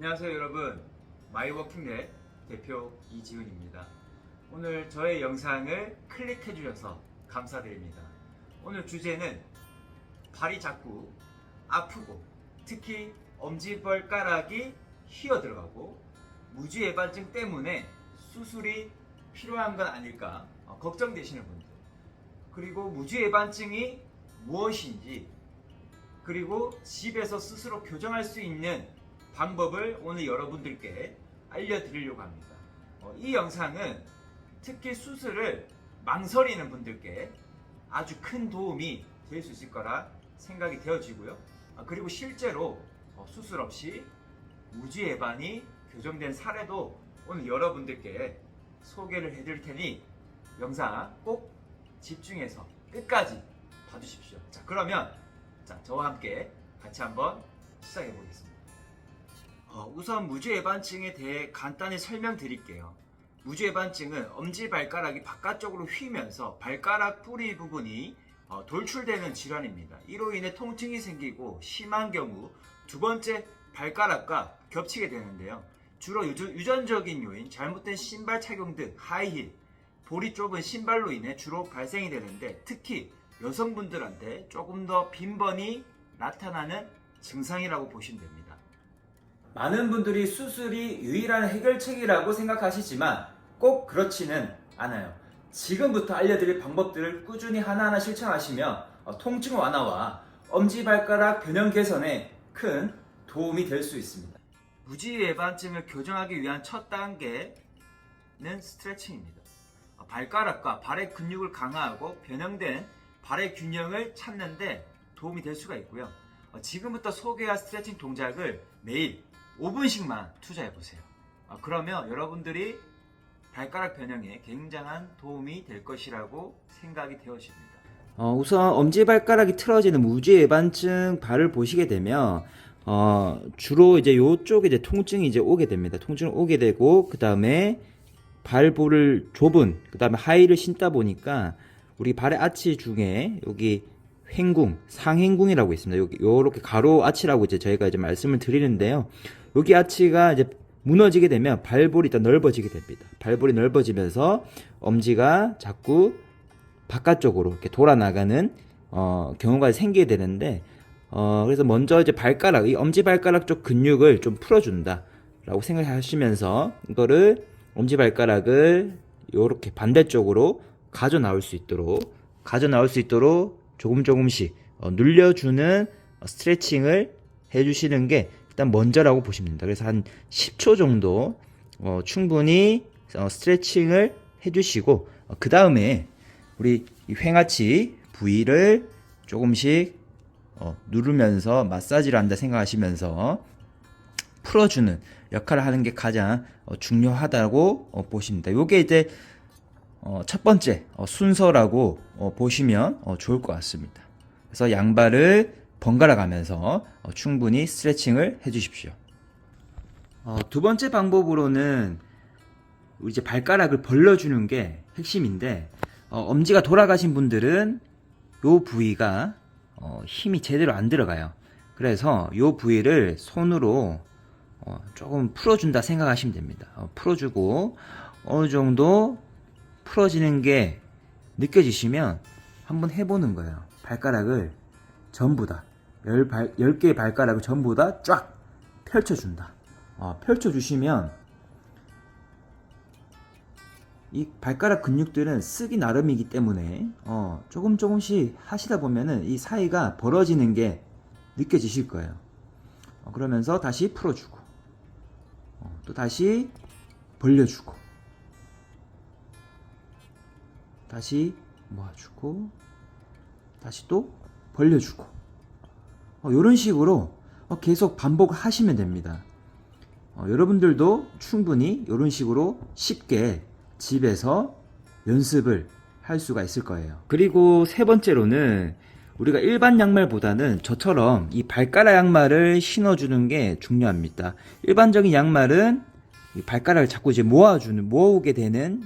안녕하세요 여러분. 마이워킹넷 대표 이지훈입니다. 오늘 저의 영상을 클릭해 주셔서 감사드립니다. 오늘 주제는 발이 자꾸 아프고 특히 엄지발가락이 휘어 들어가고 무주예반증 때문에 수술이 필요한 건 아닐까 어, 걱정되시는 분들. 그리고 무주예반증이 무엇인지 그리고 집에서 스스로 교정할 수 있는 방법을 오늘 여러분들께 알려드리려고 합니다. 어, 이 영상은 특히 수술을 망설이는 분들께 아주 큰 도움이 될 수 있을 거라 생각이 되어지고요. 아, 그리고 실제로 어, 수술 없이 무지 예반이 교정된 사례도 오늘 여러분들께 소개를 해드릴 테니 영상 꼭 집중해서 끝까지 봐주십시오. 자, 그러면 자, 저와 함께 같이 한번 시작해 보겠습니다. 어, 우선 무주예반증에 대해 간단히 설명드릴게요. 무주예반증은 엄지발가락이 바깥쪽으로 휘면서 발가락 뿌리 부분이 어, 돌출되는 질환입니다. 이로 인해 통증이 생기고 심한 경우 두 번째 발가락과 겹치게 되는데요. 주로 유전, 유전적인 요인, 잘못된 신발 착용 등 하이힐, 볼이 좁은 신발로 인해 주로 발생이 되는데 특히 여성분들한테 조금 더 빈번히 나타나는 증상이라고 보시면 됩니다. 많은 분들이 수술이 유일한 해결책이라고 생각하시지만 꼭 그렇지는 않아요. 지금부터 알려드릴 방법들을 꾸준히 하나하나 실천하시면 어, 통증 완화와 엄지발가락 변형 개선에 큰 도움이 될 수 있습니다. 무지 예반증을 교정하기 위한 첫 단계는 스트레칭입니다. 어, 발가락과 발의 근육을 강화하고 변형된 발의 균형을 찾는데 도움이 될 수가 있고요. 어, 지금부터 소개할 스트레칭 동작을 매일 5분씩만 투자해 보세요. 어, 그러면 여러분들이 발가락 변형에 굉장한 도움이 될 것이라고 생각이 되어집니다. 어, 우선 엄지발가락이 틀어지는 무지예반증 발을 보시게 되면 어, 주로 이제 요쪽에 이제 통증이 이제 오게 됩니다. 통증이 오게 되고 그 다음에 발볼을 좁은 그 다음에 하이를 신다 보니까 우리 발의 아치 중에 여기 횡궁, 상횡궁이라고 있습니다. 요렇게 가로 아치라고 이제 저희가 이제 말씀을 드리는데요. 여기 아치가 이제 무너지게 되면 발볼이 일단 넓어지게 됩니다. 발볼이 넓어지면서 엄지가 자꾸 바깥쪽으로 이렇게 돌아 나가는 어, 경우가 생기게 되는데 어, 그래서 먼저 이제 발가락 이 엄지 발가락 쪽 근육을 좀 풀어준다라고 생각하시면서 이거를 엄지 발가락을 이렇게 반대쪽으로 가져 나올 수 있도록 가져 나올 수 있도록 조금 조금씩 어, 눌려주는 어, 스트레칭을 해주시는 게 일단 먼저라고 보시면 됩니다. 그래서 한 10초 정도 어, 충분히 어, 스트레칭을 해주시고 그 다음에 우리 이 횡아치 부위를 조금씩 어, 누르면서 마사지를 한다 생각하시면서 풀어주는 역할을 하는 게 가장 어, 중요하다고 어, 보십니다. 요게 이제 어, 첫 번째 어, 순서라고 어, 보시면 어, 좋을 것 같습니다. 그래서 양발을 번갈아 가면서 어, 충분히 스트레칭을 해 주십시오. 어, 두 번째 방법으로는 이제 발가락을 벌려주는 게 핵심인데 어, 엄지가 돌아가신 분들은 요 부위가 어, 힘이 제대로 안 들어가요. 그래서 요 부위를 손으로 어, 조금 풀어준다 생각하시면 됩니다. 어, 풀어주고 어느 정도 풀어지는 게 느껴지시면 한번 해보는 거예요. 발가락을 전부 다, 열, 발, 10개의 발가락을 전부 다 쫙 펼쳐준다. 어, 펼쳐주시면 이 발가락 근육들은 쓰기 나름이기 때문에 어, 조금 조금씩 하시다 보면은 이 사이가 벌어지는 게 느껴지실 거예요. 어, 그러면서 다시 풀어주고 어, 또 다시 벌려주고 다시 모아주고 다시 또 벌려주고 어, 이런 식으로 어, 계속 반복하시면 됩니다. 어, 여러분들도 충분히 이런 식으로 쉽게 집에서 연습을 할 수가 있을 거예요. 그리고 세 번째로는 우리가 일반 양말보다는 저처럼 이 발가락 양말을 신어주는 게 중요합니다. 일반적인 양말은 이 발가락을 자꾸 이제 모아주는, 모으게 되는,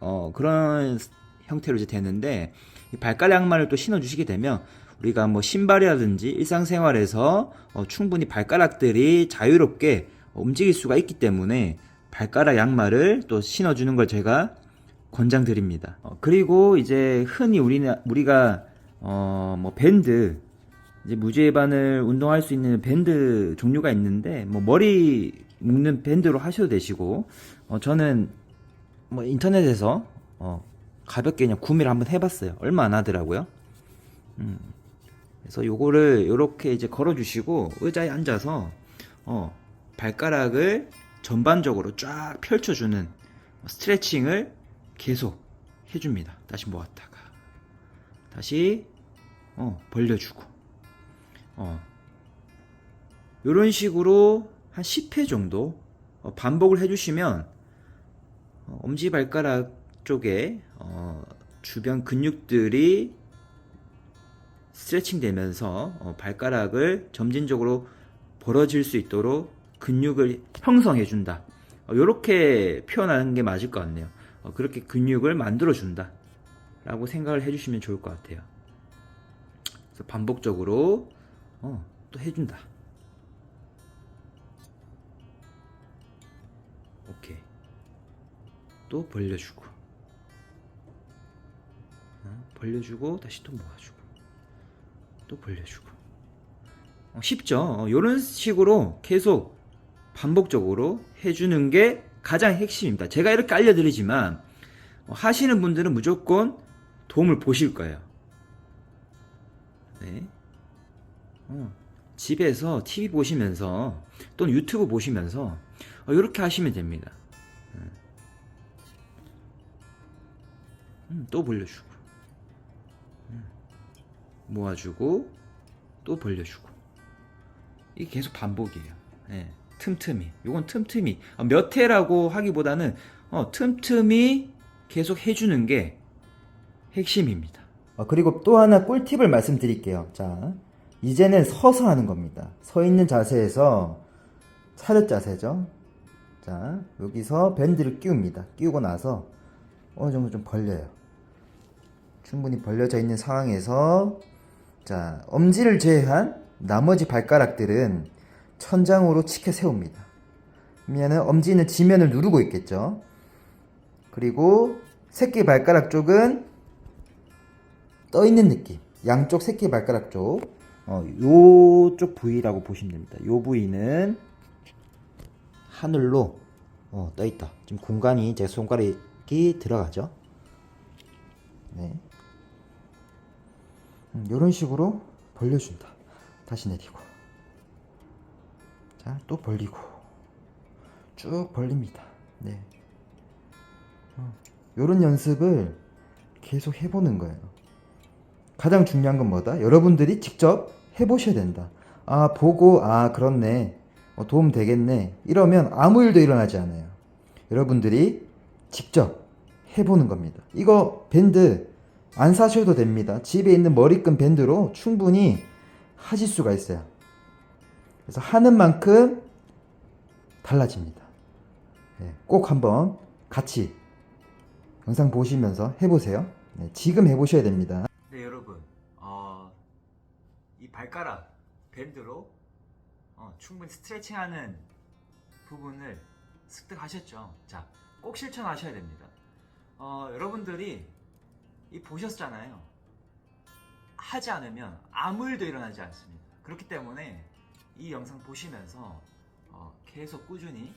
어, 그런 형태로 이제 되는데, 이 발가락 양말을 또 신어주시게 되면, 우리가 뭐 신발이라든지 일상생활에서 어, 충분히 발가락들이 자유롭게 움직일 수가 있기 때문에 발가락 양말을 또 신어주는 걸 제가 권장드립니다. 어, 그리고 이제 흔히 우리나, 우리가 어, 뭐 밴드 이제 무지해반을 운동할 수 있는 밴드 종류가 있는데 뭐 머리 묶는 밴드로 하셔도 되시고 어, 저는 뭐 인터넷에서 어, 가볍게 그냥 구매를 한번 해봤어요. 얼마 안 하더라고요. 음, 그래서 요거를 이렇게 이제 걸어주시고 의자에 앉아서 어, 발가락을 전반적으로 쫙 펼쳐주는 스트레칭을 계속 해줍니다. 다시 모았다가 다시 어, 벌려주고 어, 이런 식으로 한 10회 정도 어, 반복을 해주시면 어, 엄지발가락 쪽에 어, 주변 근육들이 스트레칭 되면서 어, 발가락을 점진적으로 벌어질 수 있도록 근육을 형성해 준다. 이렇게 표현하는 게 맞을 것 같네요. 어, 그렇게 근육을 만들어 준다. 라고 생각을 해주시면 좋을 것 같아요. 그래서 반복적으로 어, 또 해준다. 오케이. 또 벌려주고. 어, 벌려주고 다시 또 모아주고. 또 벌려주고. 어, 쉽죠? 이런 식으로 계속 반복적으로 해주는 게 가장 핵심입니다. 제가 이렇게 알려드리지만 어, 하시는 분들은 무조건 도움을 보실 거예요. 네. 어, 집에서 TV 보시면서 또는 유튜브 보시면서 어, 이렇게 하시면 됩니다. 음. 음, 또 벌려주고 음. 모아주고 또 벌려주고 이게 계속 반복이에요. 예, 틈틈이. 요건 틈틈이. 어, 몇 회라고 하기보다는 어, 틈틈이 계속 해주는 게 핵심입니다. 어, 그리고 또 하나 꿀팁을 말씀드릴게요. 자, 이제는 서서 하는 겁니다. 서 있는 자세에서 차렷 자세죠. 자, 여기서 밴드를 끼웁니다. 끼우고 나서 어느 정도 좀 벌려요. 충분히 벌려져 있는 상황에서 자, 엄지를 제외한 나머지 발가락들은 천장으로 치켜 세웁니다. 그러면은 엄지는 지면을 누르고 있겠죠. 그리고 새끼 발가락 쪽은 떠 있는 느낌. 양쪽 새끼 발가락 쪽. 어, 요쪽 부위라고 보시면 됩니다. 요 부위는 하늘로 어, 떠 있다. 지금 공간이 제 손가락이 들어가죠. 네. 음, 이런 식으로 벌려준다. 다시 내리고. 자, 또 벌리고. 쭉 벌립니다. 네. 이런 연습을 계속 해보는 거예요. 가장 중요한 건 뭐다? 여러분들이 직접 해보셔야 된다. 아, 보고, 아, 그렇네. 어, 도움 되겠네. 이러면 아무 일도 일어나지 않아요. 여러분들이 직접 해보는 겁니다. 이거 밴드 안 사셔도 됩니다. 집에 있는 머리끈 밴드로 충분히 하실 수가 있어요. 그래서 하는 만큼 달라집니다. 네, 꼭 한번 같이 영상 보시면서 해보세요. 네, 지금 해보셔야 됩니다. 네 여러분 어, 이 발가락 밴드로 어, 충분히 스트레칭하는 부분을 습득하셨죠 자 꼭 실천하셔야 됩니다 어, 여러분들이 이 보셨잖아요 하지 않으면 아무 일도 일어나지 않습니다 그렇기 때문에 이 영상 보시면서 어, 계속 꾸준히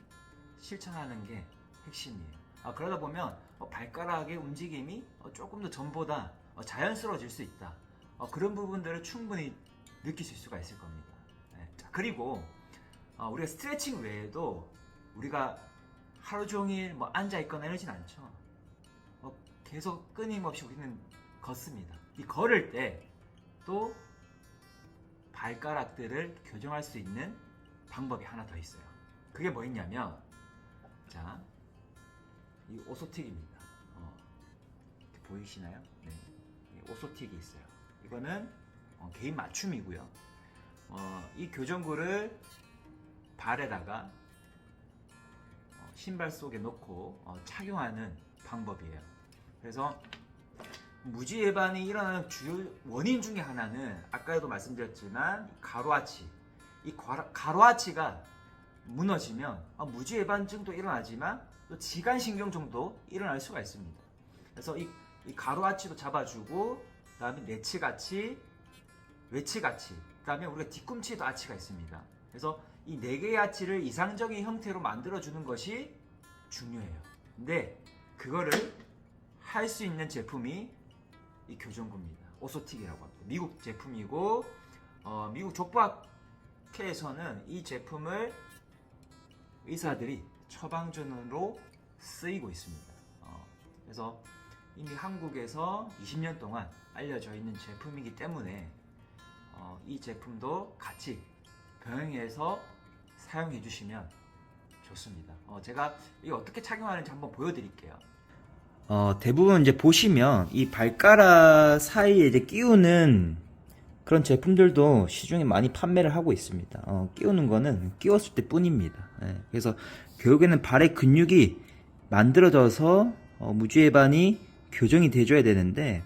실천하는 게 핵심이에요 아, 그러다 보면 어, 발가락의 움직임이 어, 조금 더 전보다 어, 자연스러워질 수 있다. 어, 그런 부분들을 충분히 느끼실 수가 있을 겁니다. 네. 자, 그리고 어, 우리가 스트레칭 외에도 우리가 하루 종일 뭐 앉아 있거나 이러진 않죠. 어, 계속 끊임없이 우리는 걷습니다. 이 걸을 때 또 발가락들을 교정할 수 있는 방법이 하나 더 있어요. 그게 뭐 있냐면 자, 이 오소틱입니다. 어, 보이시나요? 네. 이 오소틱이 있어요. 이거는 어, 개인 맞춤이고요. 어, 이 교정구를 발에다가 어, 신발 속에 넣고 어, 착용하는 방법이에요. 그래서 무지 예반이 일어나는 주요 원인 중에 하나는 아까도 말씀드렸지만 가로아치. 이 가로- 가로아치가 무너지면 아, 무지해반증도 일어나지만 또 지간신경종도 일어날 수가 있습니다. 그래서 이, 이 가로아치도 잡아주고 그다음에 내치가치, 외치가치, 그다음에 우리가 뒤꿈치에도 아치가 있습니다. 그래서 이 네 개의 아치를 이상적인 형태로 만들어 주는 것이 중요해요. 근데 그거를 할 수 있는 제품이 이 교정구입니다. 오소틱이라고 합니다. 미국 제품이고 어, 미국 족부학회에서는 이 제품을 의사들이 처방전으로 쓰이고 있습니다. 어, 그래서 이미 한국에서 20년 동안 알려져 있는 제품이기 때문에 어, 이 제품도 같이 병행해서 사용해 주시면 좋습니다. 어, 제가 이거 어떻게 착용하는지 한번 보여드릴게요. 어, 대부분 이제 보시면 이 발가락 사이에 이제 끼우는 그런 제품들도 시중에 많이 판매를 하고 있습니다. 어, 끼우는 거는 끼웠을 때 뿐입니다. 예, 그래서 결국에는 발의 근육이 만들어져서 어, 무주해반이 교정이 돼줘야 되는데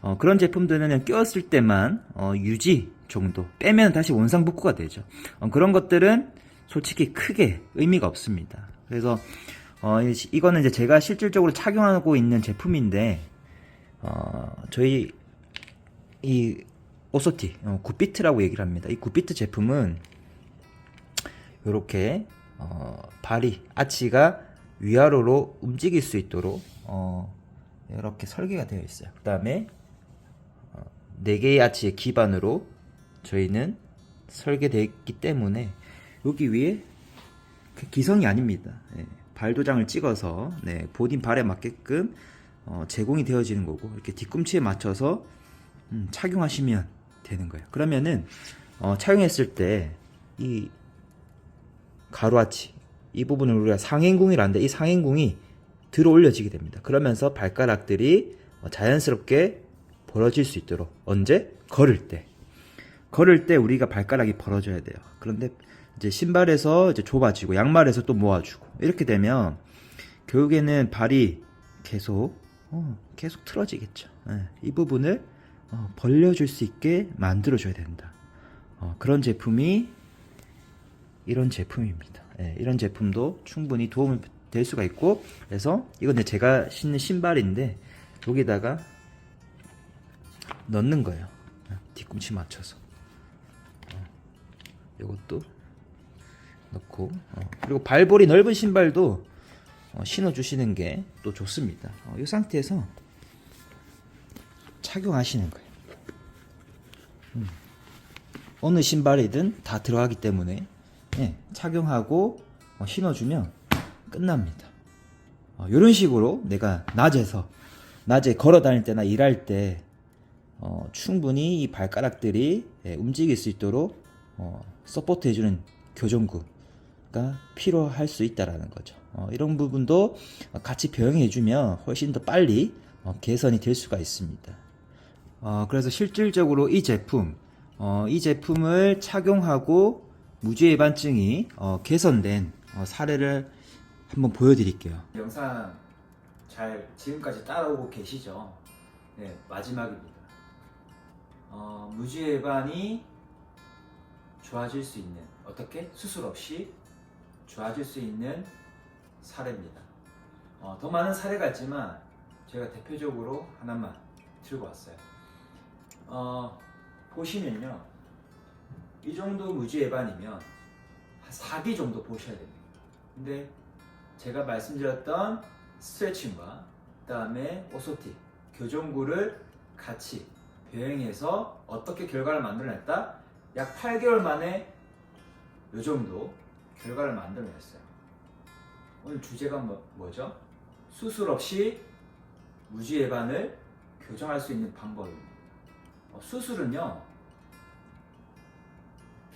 어, 그런 제품들은 끼웠을 때만 어, 유지 정도 빼면 다시 원상복구가 되죠. 어, 그런 것들은 솔직히 크게 의미가 없습니다. 그래서 어, 이- 이거는 이제 제가 실질적으로 착용하고 있는 제품인데 어, 저희 이 오소티 어, 굿비트라고 얘기를 합니다. 이 굿비트 제품은 이렇게 어, 발이 아치가 위아래로 움직일 수 있도록 어, 이렇게 설계가 되어 있어요. 그 다음에 네 개의 아치의 기반으로 저희는 설계되어 있기 때문에 여기 위에 그 기성이 아닙니다. 예, 발도장을 찍어서 네, 본인 발에 맞게끔 어, 제공이 되어지는 거고 이렇게 뒤꿈치에 맞춰서 음, 착용하시면 되는 거예요. 그러면은 어, 착용했을 때 이 가루아치 이 부분을 우리가 상행궁이라는데 이 상행궁이 들어 올려지게 됩니다. 그러면서 발가락들이 어, 자연스럽게 벌어질 수 있도록 언제 걸을 때 걸을 때 우리가 발가락이 벌어져야 돼요. 그런데 이제 신발에서 이제 좁아지고 양말에서 또 모아주고 이렇게 되면 결국에는 발이 계속 어, 계속 틀어지겠죠. 예, 이 부분을 어, 벌려줄 수 있게 만들어줘야 된다. 어, 그런 제품이 이런 제품입니다. 예, 이런 제품도 충분히 도움이 될 수가 있고 그래서 이건 제가 신는 신발인데 여기다가 넣는 거예요. 어, 뒤꿈치 맞춰서. 이것도 넣고 어, 그리고 발볼이 넓은 신발도 어, 신어주시는 게 또 좋습니다. 어, 이 상태에서 착용하시는 거예요. 음. 어느 신발이든 다 들어가기 때문에 예, 착용하고 어, 신어주면 끝납니다. 이런 식으로 내가 낮에서 낮에 걸어 다닐 때나 일할 때 어, 충분히 이 발가락들이 예, 움직일 수 있도록 어, 서포트 해주는 교정구가 필요할 수 있다라는 거죠. 어, 이런 부분도 같이 병행해주면 훨씬 더 빨리 어, 개선이 될 수가 있습니다. 어, 그래서 실질적으로 이 제품, 어, 이 제품을 착용하고 무주해반증이 어, 개선된 어, 사례를 한번 보여드릴게요. 영상 잘 지금까지 따라오고 계시죠? 네, 마지막입니다. 어, 무주해반이 좋아질 수 있는 어떻게 수술 없이 좋아질 수 있는 사례입니다. 어, 더 많은 사례가 있지만 제가 대표적으로 하나만 들고 왔어요. 어, 보시면요, 이 정도 무지 예반이면 한 4기 정도 보셔야 됩니다. 근데 제가 말씀드렸던 스트레칭과 그다음에 오소티 교정구를 같이 병행해서 어떻게 결과를 만들어냈다? 약 8개월 만에 이 정도 결과를 만들어냈어요. 오늘 주제가 뭐, 뭐죠? 수술 없이 무지 예반을 교정할 수 있는 방법입니다. 어, 수술은요,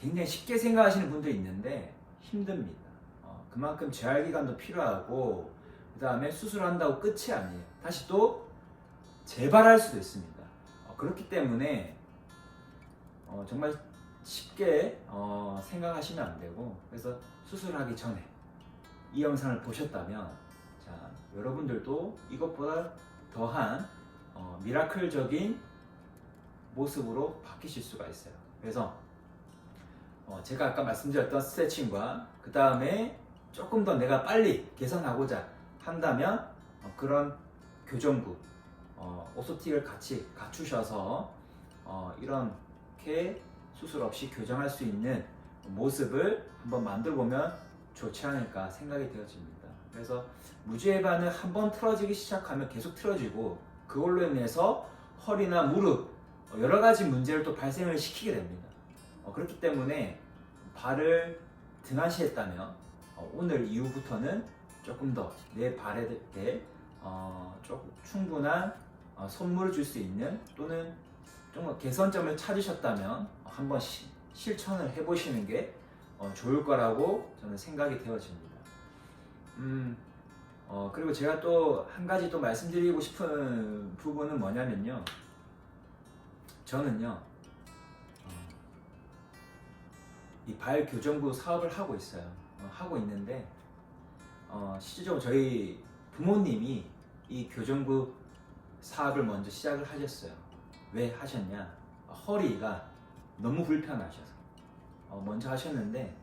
굉장히 쉽게 생각하시는 분들이 있는데 힘듭니다. 어, 그만큼 재활 기간도 필요하고 그 다음에 수술한다고 끝이 아니에요. 다시 또 재발할 수도 있습니다. 어, 그렇기 때문에 어, 정말 쉽게 어, 생각하시면 안 되고 그래서 수술하기 전에 이 영상을 보셨다면 자 여러분들도 이것보다 더한 어, 미라클적인 모습으로 바뀌실 수가 있어요. 그래서 어, 제가 아까 말씀드렸던 스트레칭과 그 다음에 조금 더 내가 빨리 개선하고자 한다면 어, 그런 교정구 어, 오소틱을 같이 갖추셔서 어, 이렇게 수술 없이 교정할 수 있는 모습을 한번 만들어 보면 좋지 않을까 생각이 되어집니다. 그래서 무지해반은 한 번 틀어지기 시작하면 계속 틀어지고 그걸로 인해서 허리나 무릎 어, 여러 가지 문제를 또 발생을 시키게 됩니다. 어, 그렇기 때문에 발을 등한시했다면 어, 오늘 이후부터는 조금 더 내 발에 어, 조금 충분한 어, 선물을 줄 수 있는 또는 좀 개선점을 찾으셨다면 어, 한번 시- 실천을 해보시는 게 어, 좋을 거라고 저는 생각이 되어집니다. 음, 어, 그리고 제가 또 한 가지 또 말씀드리고 싶은 부분은 뭐냐면요. 저는요, 어, 이발 교정부 사업을 하고 있어요. 어, 하고 있는데, 어, 실질적으로 저희 부모님이 이 교정부 사업을 먼저 시작을 하셨어요. 왜 하셨냐? 어, 허리가 너무 불편하셔서 어, 먼저 하셨는데,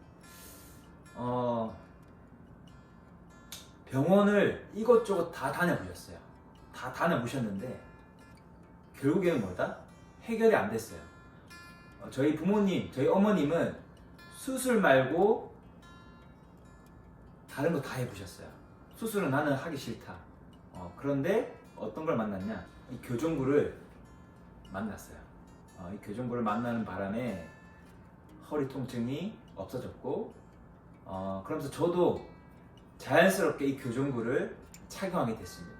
어, 병원을 이것저것 다 다녀보셨어요. 다 다녀보셨는데 결국에는 뭐다? 해결이 안 됐어요. 어, 저희 부모님, 저희 어머님은 수술 말고 다른 거 다 해보셨어요. 수술은 나는 하기 싫다. 어, 그런데 어떤 걸 만났냐? 이 교정구를 만났어요. 어, 이 교정구를 만나는 바람에 허리 통증이 없어졌고, 어, 그러면서 저도 자연스럽게 이 교정구를 착용하게 됐습니다.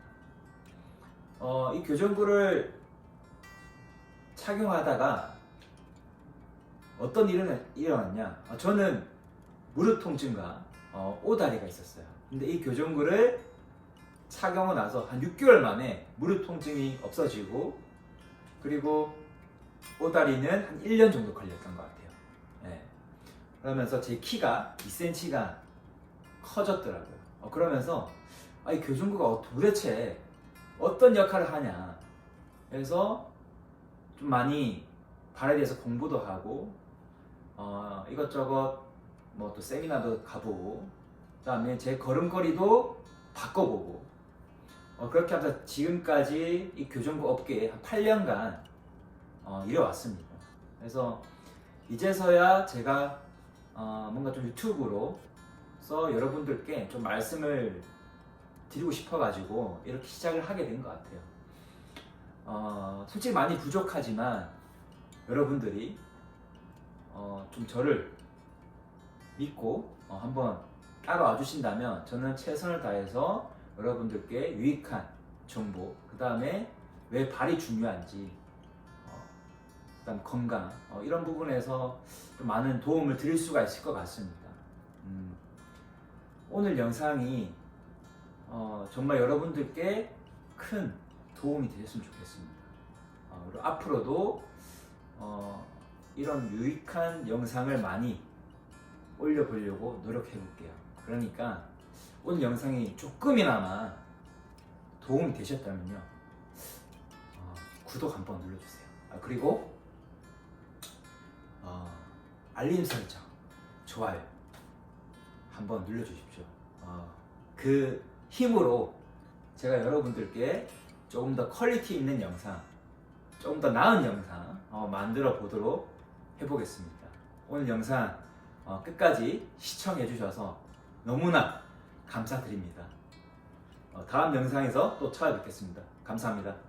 어, 이 교정구를 착용하다가 어떤 일은 일어났냐? 어, 저는 무릎 통증과 어, 오다리가 있었어요. 근데 이 교정구를 착용하고 나서 한 6개월 만에 무릎 통증이 없어지고 그리고 오다리는 한 1년 정도 걸렸던 것 같아요. 예. 그러면서 제 키가 2cm가 커졌더라고요. 어, 그러면서 아, 이 교정구가 어- 도대체 어떤 역할을 하냐. 그래서 좀 많이 발에 대해서 공부도 하고 어, 이것저것 뭐 또 세미나도 가보고 그다음에 제 걸음걸이도 바꿔보고 어, 그렇게 하면서 지금까지 이 교정구 업계에 한 8년간 어, 일해왔습니다. 그래서 이제서야 제가 어, 뭔가 좀 유튜브로 서 여러분들께 좀 말씀을 드리고 싶어가지고 이렇게 시작을 하게 된 것 같아요. 어, 솔직히 많이 부족하지만 여러분들이 어, 좀 저를 믿고 어, 한번 따라와 주신다면 저는 최선을 다해서 여러분들께 유익한 정보, 그 다음에 왜 발이 중요한지, 어, 그다음 건강 어, 이런 부분에서 좀 많은 도움을 드릴 수가 있을 것 같습니다. 음, 오늘 영상이 어, 정말 여러분들께 큰 도움이 되셨으면 좋겠습니다. 어, 그리고 앞으로도 어, 이런 유익한 영상을 많이 올려보려고 노력해 볼게요. 그러니까 오늘 영상이 조금이나마 도움이 되셨다면요. 어, 구독 한번 눌러주세요. 아, 그리고 어, 알림 설정, 좋아요 한번 눌러주십시오. 어, 그 힘으로 제가 여러분들께 조금 더 퀄리티 있는 영상, 조금 더 나은 영상 어, 만들어 보도록 해보겠습니다. 오늘 영상 어, 끝까지 시청해 주셔서 너무나 감사드립니다. 어, 다음 영상에서 또 찾아뵙겠습니다. 감사합니다.